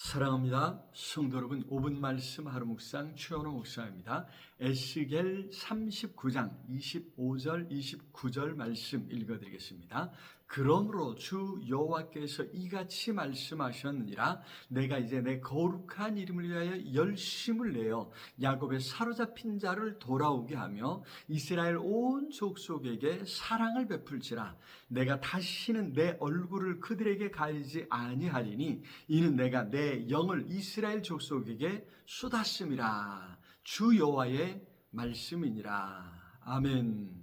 사랑합니다. 성도 여러분, 5분 말씀 하루 묵상 최원호 목사입니다. 에스겔 39장 25절 29절 말씀 읽어 드리겠습니다. 그러므로 주 여호와께서 이같이 말씀하셨느니라 내가 이제 내 거룩한 이름을 위하여 열심을 내어 야곱의 사로잡힌 자를 돌아오게 하며 이스라엘 온 족속에게 사랑을 베풀지라 내가 다시는 내 얼굴을 그들에게 가리지 아니하리니 이는 내가 내 영을 이스라엘 족속에게 쏟았음이라 주 여호와의 말씀이니라 아멘.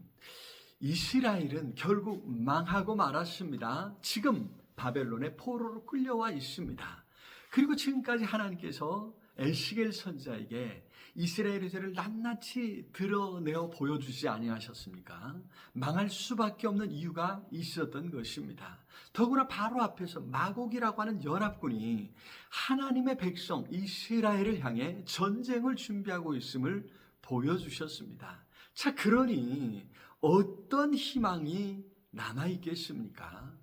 이스라엘은 결국 망하고 말았습니다. 지금 바벨론의 포로로 끌려와 있습니다. 그리고 지금까지 하나님께서 에스겔 선자에게 이스라엘의 죄를 낱낱이 드러내어 보여주지 아니하셨습니까? 망할 수밖에 없는 이유가 있었던 것입니다. 더구나 바로 앞에서 마곡이라고 하는 연합군이 하나님의 백성 이스라엘을 향해 전쟁을 준비하고 있음을 보여주셨습니다. 자, 그러니 어떤 희망이 남아있겠습니까?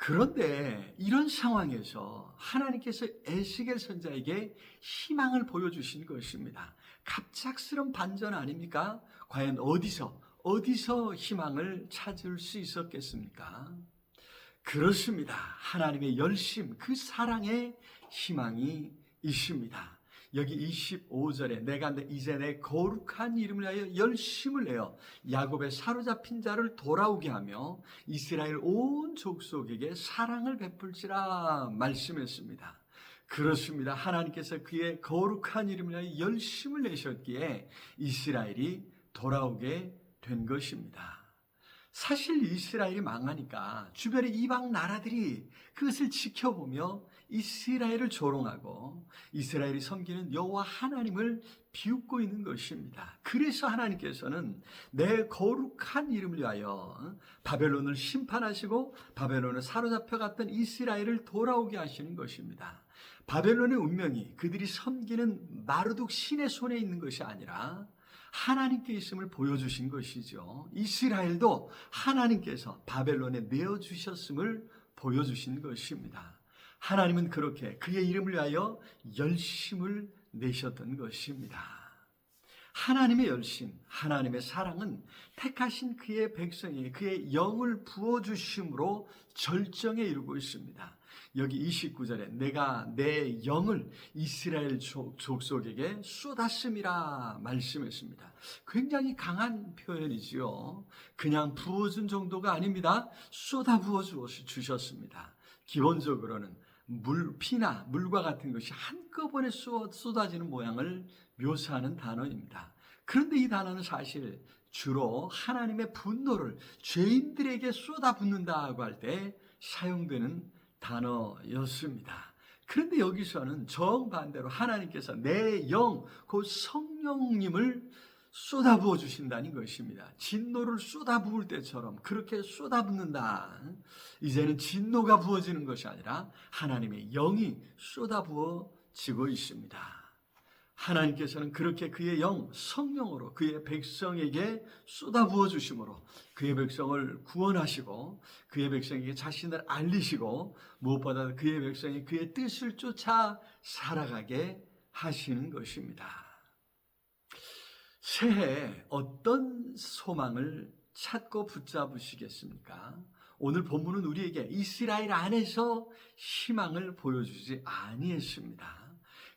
그런데 이런 상황에서 하나님께서 에스겔 선자에게 희망을 보여주신 것입니다. 갑작스런 반전 아닙니까? 과연 어디서, 어디서 희망을 찾을 수 있었겠습니까? 그렇습니다. 하나님의 열심, 그 사랑의 희망이 있습니다. 여기 25절에 내가 이제 내 거룩한 이름을 하여 열심을 내어 야곱의 사로잡힌 자를 돌아오게 하며 이스라엘 온 족속에게 사랑을 베풀지라 말씀했습니다. 그렇습니다. 하나님께서 그의 거룩한 이름을 하여 열심을 내셨기에 이스라엘이 돌아오게 된 것입니다. 사실 이스라엘이 망하니까 주변의 이방 나라들이 그것을 지켜보며 이스라엘을 조롱하고 이스라엘이 섬기는 여호와 하나님을 비웃고 있는 것입니다. 그래서 하나님께서는 내 거룩한 이름을 위하여 바벨론을 심판하시고 바벨론을 사로잡혀 갔던 이스라엘을 돌아오게 하시는 것입니다. 바벨론의 운명이 그들이 섬기는 마르둑 신의 손에 있는 것이 아니라 하나님께 있음을 보여주신 것이죠. 이스라엘도 하나님께서 바벨론에 내어주셨음을 보여주신 것입니다. 하나님은 그렇게 그의 이름을 위하여 열심을 내셨던 것입니다. 하나님의 열심, 하나님의 사랑은 택하신 그의 백성에게 그의 영을 부어주심으로 절정에 이르고 있습니다. 여기 29절에 내가 내 영을 이스라엘 족속에게 쏟았음이라 말씀했습니다. 굉장히 강한 표현이지요. 그냥 부어준 정도가 아닙니다. 쏟아 부어 주셨습니다. 기본적으로는 물, 피나 물과 같은 것이 한꺼번에 쏟아지는 모양을 묘사하는 단어입니다. 그런데 이 단어는 사실 주로 하나님의 분노를 죄인들에게 쏟아붓는다고 할 때 사용되는 단어였습니다. 그런데 여기서는 정반대로 하나님께서 내 영, 그 성령님을 쏟아부어 주신다는 것입니다. 진노를 쏟아부을 때처럼 그렇게 쏟아붓는다. 이제는 진노가 부어지는 것이 아니라 하나님의 영이 쏟아부어지고 있습니다. 하나님께서는 그렇게 그의 영, 성령으로 그의 백성에게 쏟아부어 주심으로 그의 백성을 구원하시고 그의 백성에게 자신을 알리시고 무엇보다 그의 백성이 그의 뜻을 쫓아 살아가게 하시는 것입니다. 새해 어떤 소망을 찾고 붙잡으시겠습니까? 오늘 본문은 우리에게 이스라엘 안에서 희망을 보여주지 아니했습니다.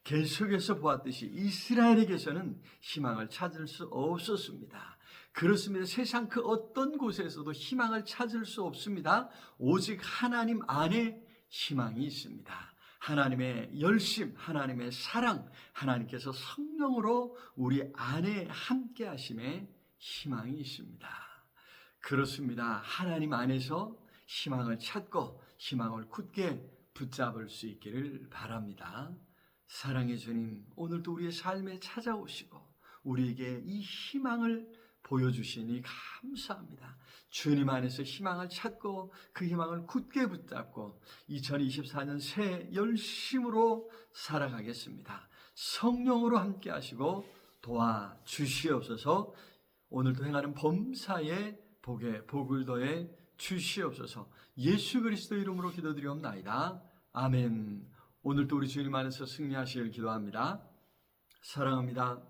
계속해서 보았듯이 이스라엘에게서는 희망을 찾을 수 없었습니다. 그렇습니다. 세상 그 어떤 곳에서도 희망을 찾을 수 없습니다. 오직 하나님 안에 희망이 있습니다. 하나님의 열심, 하나님의 사랑, 하나님께서 성령으로 우리 안에 함께 하심에 희망이 있습니다. 그렇습니다. 하나님 안에서 희망을 찾고 희망을 굳게 붙잡을 수 있기를 바랍니다. 사랑의 주님, 오늘도 우리의 삶에 찾아오시고 우리에게 이 희망을 보여주시니 감사합니다. 주님 안에서 희망을 찾고 그 희망을 굳게 붙잡고 2024년 새 열심으로 살아가겠습니다. 성령으로 함께 하시고 도와 주시옵소서 오늘도 행하는 범사에 복에 복을 더해 주시옵소서 예수 그리스도 이름으로 기도드리옵나이다. 아멘. 오늘도 우리 주님 안에서 승리하시길 기도합니다. 사랑합니다.